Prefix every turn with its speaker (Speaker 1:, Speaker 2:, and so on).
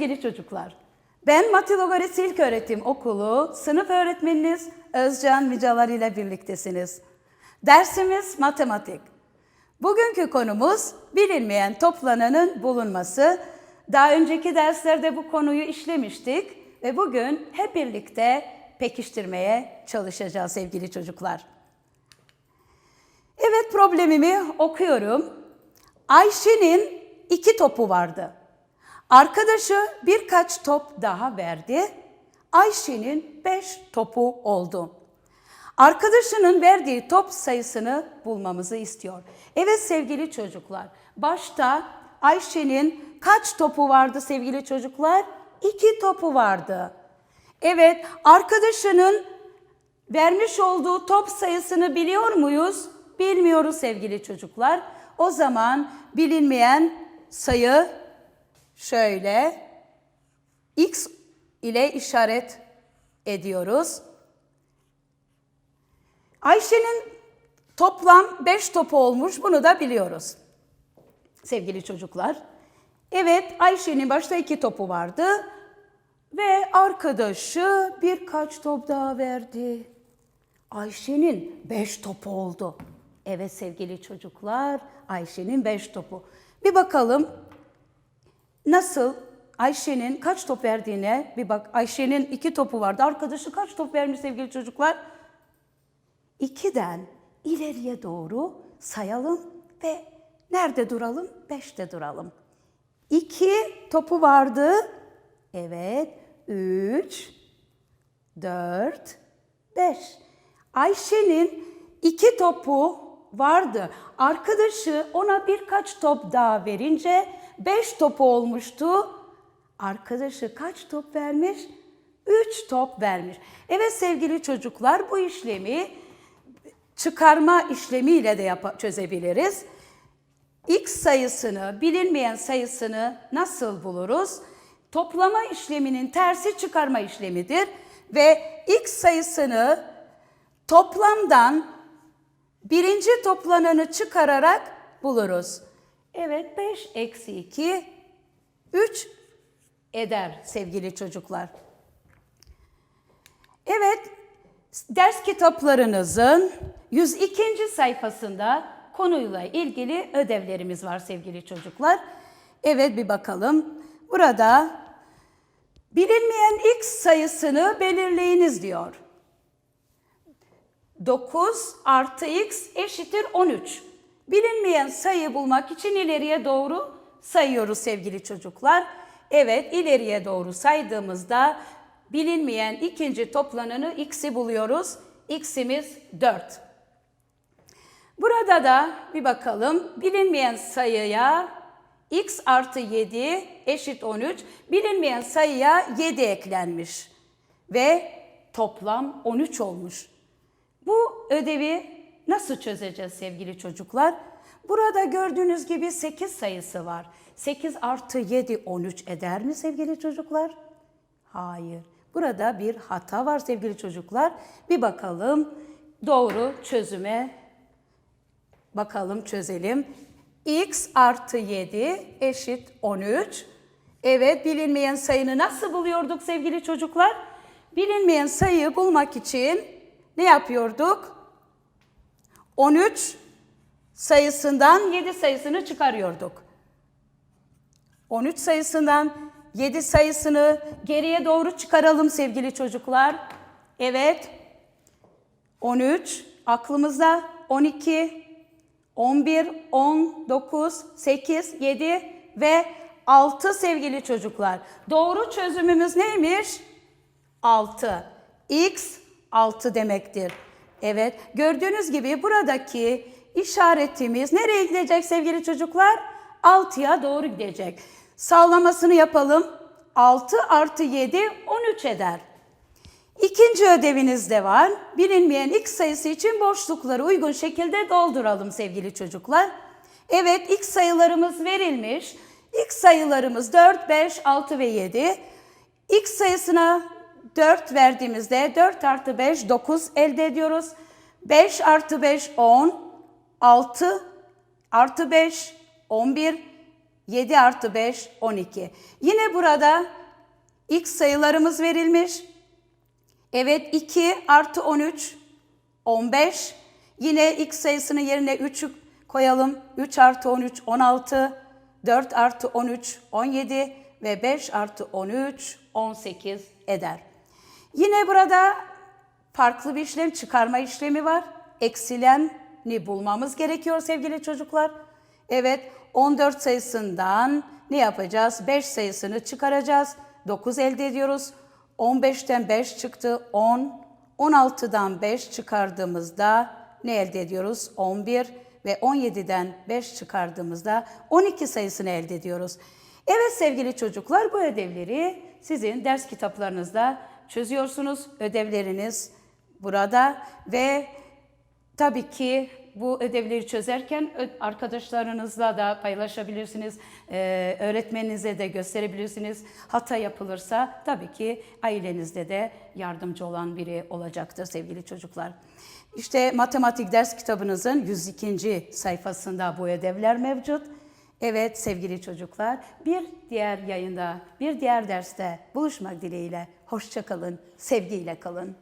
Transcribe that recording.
Speaker 1: sevgili çocuklar. Ben Matilogaris İlköğretim Okulu sınıf öğretmeniniz Özcan Vicalar ile birliktesiniz. Dersimiz matematik. Bugünkü konumuz bilinmeyen toplananın bulunması. Daha önceki derslerde bu konuyu işlemiştik ve bugün hep birlikte pekiştirmeye çalışacağız sevgili çocuklar. Evet problemimi okuyorum. Ayşe'nin iki topu vardı. Arkadaşı birkaç top daha verdi. Ayşe'nin beş topu oldu. Arkadaşının verdiği top sayısını bulmamızı istiyor. Evet sevgili çocuklar, başta Ayşe'nin kaç topu vardı sevgili çocuklar? İki topu vardı. Evet, arkadaşının vermiş olduğu top sayısını biliyor muyuz? Bilmiyoruz sevgili çocuklar. O zaman bilinmeyen sayı şöyle x ile işaret ediyoruz. Ayşe'nin toplam 5 topu olmuş. Bunu da biliyoruz. Sevgili çocuklar. Evet Ayşe'nin başta iki topu vardı. Ve arkadaşı birkaç top daha verdi. Ayşe'nin beş topu oldu. Evet sevgili çocuklar, Ayşe'nin beş topu. Bir bakalım nasıl Ayşe'nin kaç top verdiğine bir bak. Ayşe'nin iki topu vardı. Arkadaşı kaç top vermiş sevgili çocuklar? İkiden ileriye doğru sayalım ve nerede duralım? Beşte duralım. İki topu vardı. Evet. Üç, dört, beş. Ayşe'nin iki topu vardı. Arkadaşı ona birkaç top daha verince beş topu olmuştu. Arkadaşı kaç top vermiş? Üç top vermiş. Evet sevgili çocuklar bu işlemi çıkarma işlemiyle de çözebiliriz. X sayısını, bilinmeyen sayısını nasıl buluruz? Toplama işleminin tersi çıkarma işlemidir ve x sayısını toplamdan birinci toplananı çıkararak buluruz. Evet 5 eksi 2 3 eder sevgili çocuklar. Evet ders kitaplarınızın 102. sayfasında konuyla ilgili ödevlerimiz var sevgili çocuklar. Evet bir bakalım. Burada bilinmeyen x sayısını belirleyiniz diyor. 9 artı x eşittir 13. Bilinmeyen sayı bulmak için ileriye doğru sayıyoruz sevgili çocuklar. Evet ileriye doğru saydığımızda bilinmeyen ikinci toplananı x'i buluyoruz. x'imiz 4. Burada da bir bakalım bilinmeyen sayıya x artı 7 eşit 13 bilinmeyen sayıya 7 eklenmiş ve toplam 13 olmuş. Bu ödevi nasıl çözeceğiz sevgili çocuklar? Burada gördüğünüz gibi 8 sayısı var. 8 artı 7 13 eder mi sevgili çocuklar? Hayır. Burada bir hata var sevgili çocuklar. Bir bakalım doğru çözüme bakalım çözelim. x artı 7 eşit 13. Evet bilinmeyen sayını nasıl buluyorduk sevgili çocuklar? Bilinmeyen sayıyı bulmak için ne yapıyorduk? 13 sayısından 7 sayısını çıkarıyorduk. 13 sayısından 7 sayısını geriye doğru çıkaralım sevgili çocuklar. Evet. 13 aklımızda 12 11 10 9 8 7 ve 6 sevgili çocuklar. Doğru çözümümüz neymiş? 6. X 6 demektir. Evet, gördüğünüz gibi buradaki işaretimiz nereye gidecek sevgili çocuklar? 6'ya doğru gidecek. Sağlamasını yapalım. 6 artı 7 13 eder. İkinci ödeviniz de var. Bilinmeyen x sayısı için boşlukları uygun şekilde dolduralım sevgili çocuklar. Evet x sayılarımız verilmiş. X sayılarımız 4, 5, 6 ve 7. X sayısına 4 verdiğimizde 4 artı 5 9 elde ediyoruz. 5 artı 5 10, 6 artı 5 11, 7 artı 5, 12. Yine burada x sayılarımız verilmiş. Evet 2 artı 13, 15. Yine x sayısının yerine 3'ü koyalım. 3 artı 13, 16. 4 artı 13, 17 ve 5 artı 13, 18 eder. Yine burada farklı bir işlem, çıkarma işlemi var. Eksileni bulmamız gerekiyor sevgili çocuklar. Evet, 14 sayısından ne yapacağız? 5 sayısını çıkaracağız. 9 elde ediyoruz. 15'ten 5 çıktı, 10. 16'dan 5 çıkardığımızda ne elde ediyoruz? 11 ve 17'den 5 çıkardığımızda 12 sayısını elde ediyoruz. Evet sevgili çocuklar bu ödevleri sizin ders kitaplarınızda çözüyorsunuz. Ödevleriniz burada ve tabii ki bu ödevleri çözerken arkadaşlarınızla da paylaşabilirsiniz, Ee, öğretmeninize de gösterebilirsiniz. Hata yapılırsa tabii ki ailenizde de yardımcı olan biri olacaktır sevgili çocuklar. İşte matematik ders kitabınızın 102. sayfasında bu ödevler mevcut. Evet sevgili çocuklar, bir diğer yayında, bir diğer derste buluşmak dileğiyle. Hoşçakalın, sevgiyle kalın.